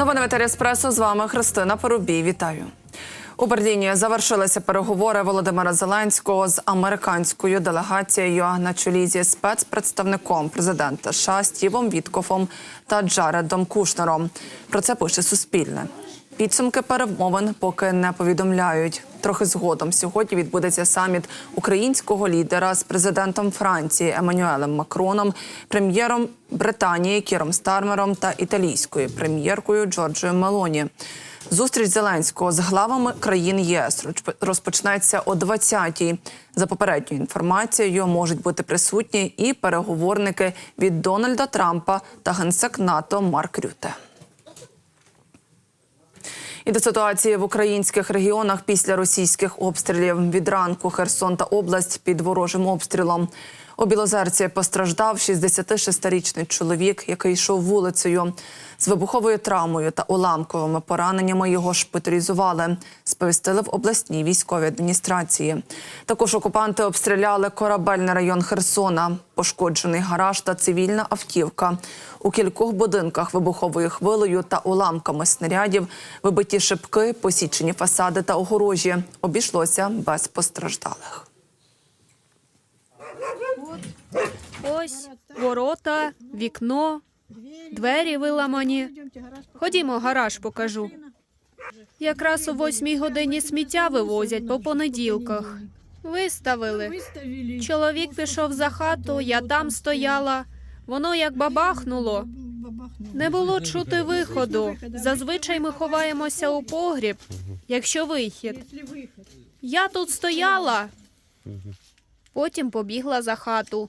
Новини Еспресо. З вами Христина Порубій. Вітаю. У Берліні завершилися переговори Володимира Зеленського з американською делегацією на чолі зі спецпредставником президента США Стівом Віткофом та Джаредом Кушнером. Про це пише Суспільне. Підсумки перемовин поки не повідомляють. Трохи згодом сьогодні відбудеться саміт українського лідера з президентом Франції Еммануелем Макроном, прем'єром Британії Кіром Стармером та італійською прем'єркою Джорджою Мелоні. Зустріч Зеленського з главами країн ЄС розпочнеться о 20-й. За попередньою інформацією можуть бути присутні і переговорники від Дональда Трампа та генсек НАТО Марк Рюте. І до ситуації в українських регіонах після російських обстрілів від ранку Херсон та область під ворожим обстрілом. У Білозерці постраждав 66-річний чоловік, який йшов вулицею. З вибуховою травмою та уламковими пораненнями його шпиталізували, сповістили в обласній військовій адміністрації. Також окупанти обстріляли корабельний район Херсона, пошкоджений гараж та цивільна автівка. У кількох будинках вибуховою хвилею та уламками снарядів вибиті шибки, посічені фасади та огорожі. Обійшлося без постраждалих. Ось ворота, вікно, двері виламані. Ходімо, гараж покажу. Якраз о восьмій годині сміття вивозять по понеділках. Виставили. Чоловік пішов за хату, я там стояла. Воно як бабахнуло. Не було чути виходу. Зазвичай ми ховаємося у погріб, якщо вихід. Я тут стояла. Потім побігла за хату.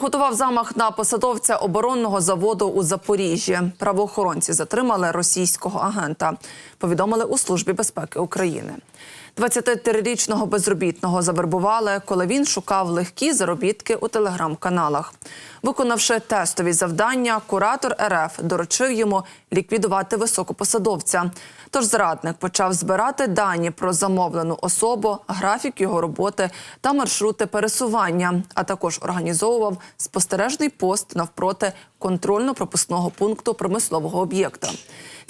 Готував замах на посадовця оборонного заводу у Запоріжжі. Правоохоронці затримали російського агента. Повідомили у службі безпеки України. 23-річного безробітного завербували, коли він шукав легкі заробітки у телеграм-каналах. Виконавши тестові завдання, куратор РФ доручив йому ліквідувати високопосадовця. Тож зрадник почав збирати дані про замовлену особу, графік його роботи та маршрути пересування, а також організовував спостережний пост навпроти контрольно-пропускного пункту промислового об'єкта.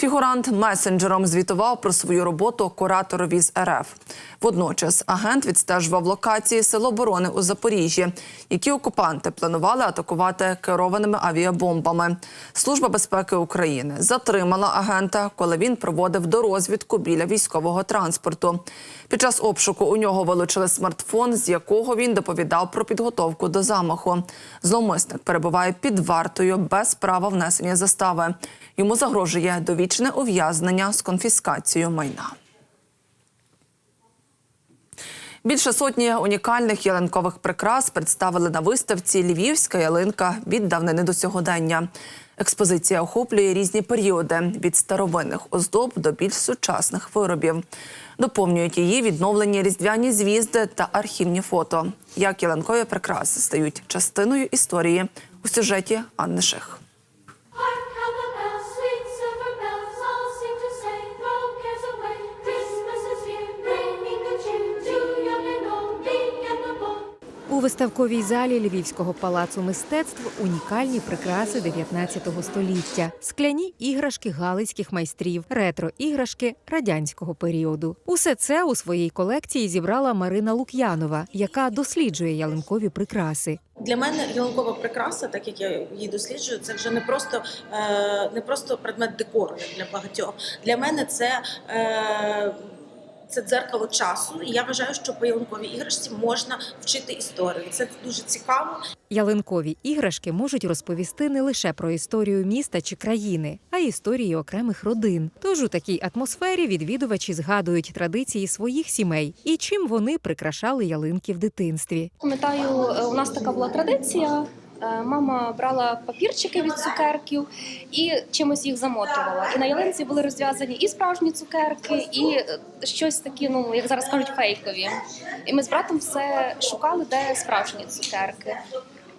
Фігурант месенджером звітував про свою роботу кураторові з РФ. Водночас агент відстежував локації сил оборони у Запоріжжі, які окупанти планували атакувати керованими авіабомбами. Служба безпеки України затримала агента, коли він проводив дорозвідку біля військового транспорту. Під час обшуку у нього вилучили смартфон, з якого він доповідав про підготовку до замаху. Зловмисник перебуває під вартою без права внесення застави. Йому загрожує довічне ув'язнення з конфіскацією майна. Більше сотні унікальних ялинкових прикрас представили на виставці Львівська ялинка від давнини до сьогодення. Експозиція охоплює різні періоди від старовинних оздоб до більш сучасних виробів. Доповнюють її відновлені різдвяні звізди та архівні фото. Як ялинкові прикраси стають частиною історії у сюжеті Анни Ших. У виставковій залі Львівського палацу мистецтв унікальні прикраси 19 століття, скляні іграшки галицьких майстрів, ретро-іграшки радянського періоду. Усе це у своїй колекції зібрала Марина Лук'янова, яка досліджує ялинкові прикраси. Для мене ялинкова прикраса, так як я її досліджую, це вже не просто, е, не просто предмет декору, як для багатьох. Для мене це. Це дзеркало часу, і я вважаю, що по ялинковій іграшці можна вчити історію. Це дуже цікаво. Ялинкові іграшки можуть розповісти не лише про історію міста чи країни, а й історії окремих родин. Тож у такій атмосфері відвідувачі згадують традиції своїх сімей і чим вони прикрашали ялинки в дитинстві. Пам'ятаю, е, у нас така була традиція Мама брала папірчики від цукерків і чимось їх замотувала. І на ялинці були розв'язані і справжні цукерки, і е, щось такі, ну як зараз кажуть, фейкові. І ми з братом все шукали, де справжні цукерки.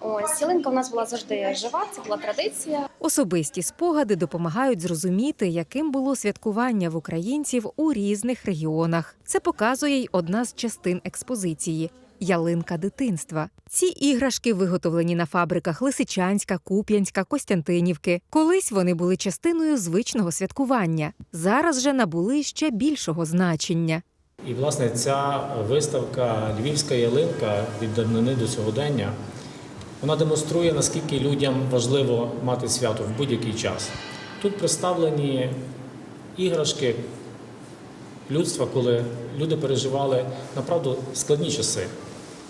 Ось ялинка в нас була завжди жива, це була традиція. Особисті спогади допомагають зрозуміти, яким було святкування в українців у різних регіонах. Це показує й одна з частин експозиції. Ялинка дитинства. Ці іграшки виготовлені на фабриках Лисичанська, Куп'янська, Костянтинівки. Колись вони були частиною звичного святкування. Зараз же набули ще більшого значення. І власне ця виставка Львівська ялинка від давнини до сьогодення вона демонструє, наскільки людям важливо мати свято в будь-який час. Тут представлені іграшки людства, коли люди переживали направду складні часи.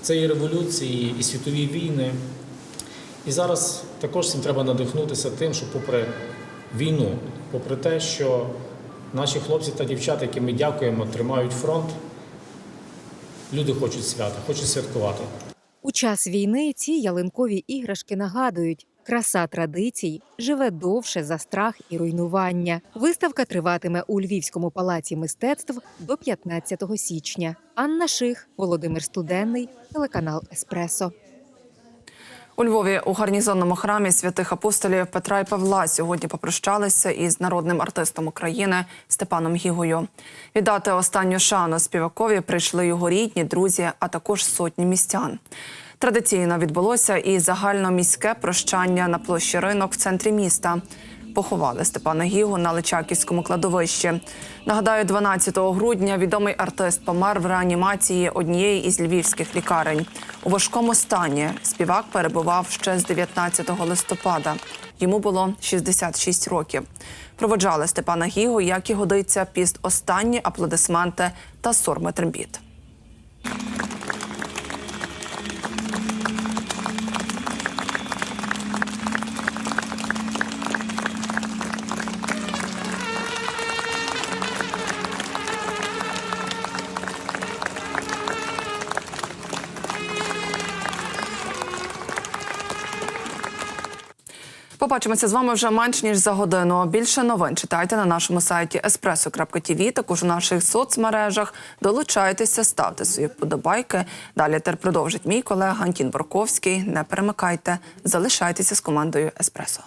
Це і революції, і світові війни. І зараз також всім треба надихнутися тим, що попри війну, попри те, що наші хлопці та дівчата, яким ми дякуємо, тримають фронт, люди хочуть свята, хочуть святкувати. У час війни ці ялинкові іграшки нагадують. Краса традицій живе довше за страх і руйнування. Виставка триватиме у Львівському палаці мистецтв до 15 січня. Анна Ших, Володимир Студенний, телеканал Еспресо. У Львові у гарнізонному храмі святих апостолів Петра і Павла сьогодні попрощалися із народним артистом України Степаном Гігою. Віддати останню шану співакові прийшли його рідні, друзі, а також сотні містян. Традиційно відбулося і загальноміське прощання на площі ринок в центрі міста. Поховали Степана Гігу на Личаківському кладовищі. Нагадаю, 12 грудня відомий артист помер в реанімації однієї із львівських лікарень. У важкому стані співак перебував ще з 19 листопада. Йому було 66 років. Проводжали Степана Гігу, як і годиться, під останні аплодисменти та сорми трембіт. Thank you. Побачимося з вами вже менш ніж за годину. Більше новин читайте на нашому сайті espresso.tv, також у наших соцмережах. Долучайтеся, ставте свої вподобайки. Далі тер продовжить мій колега Антін Борковський. Не перемикайте, залишайтеся з командою Еспресо.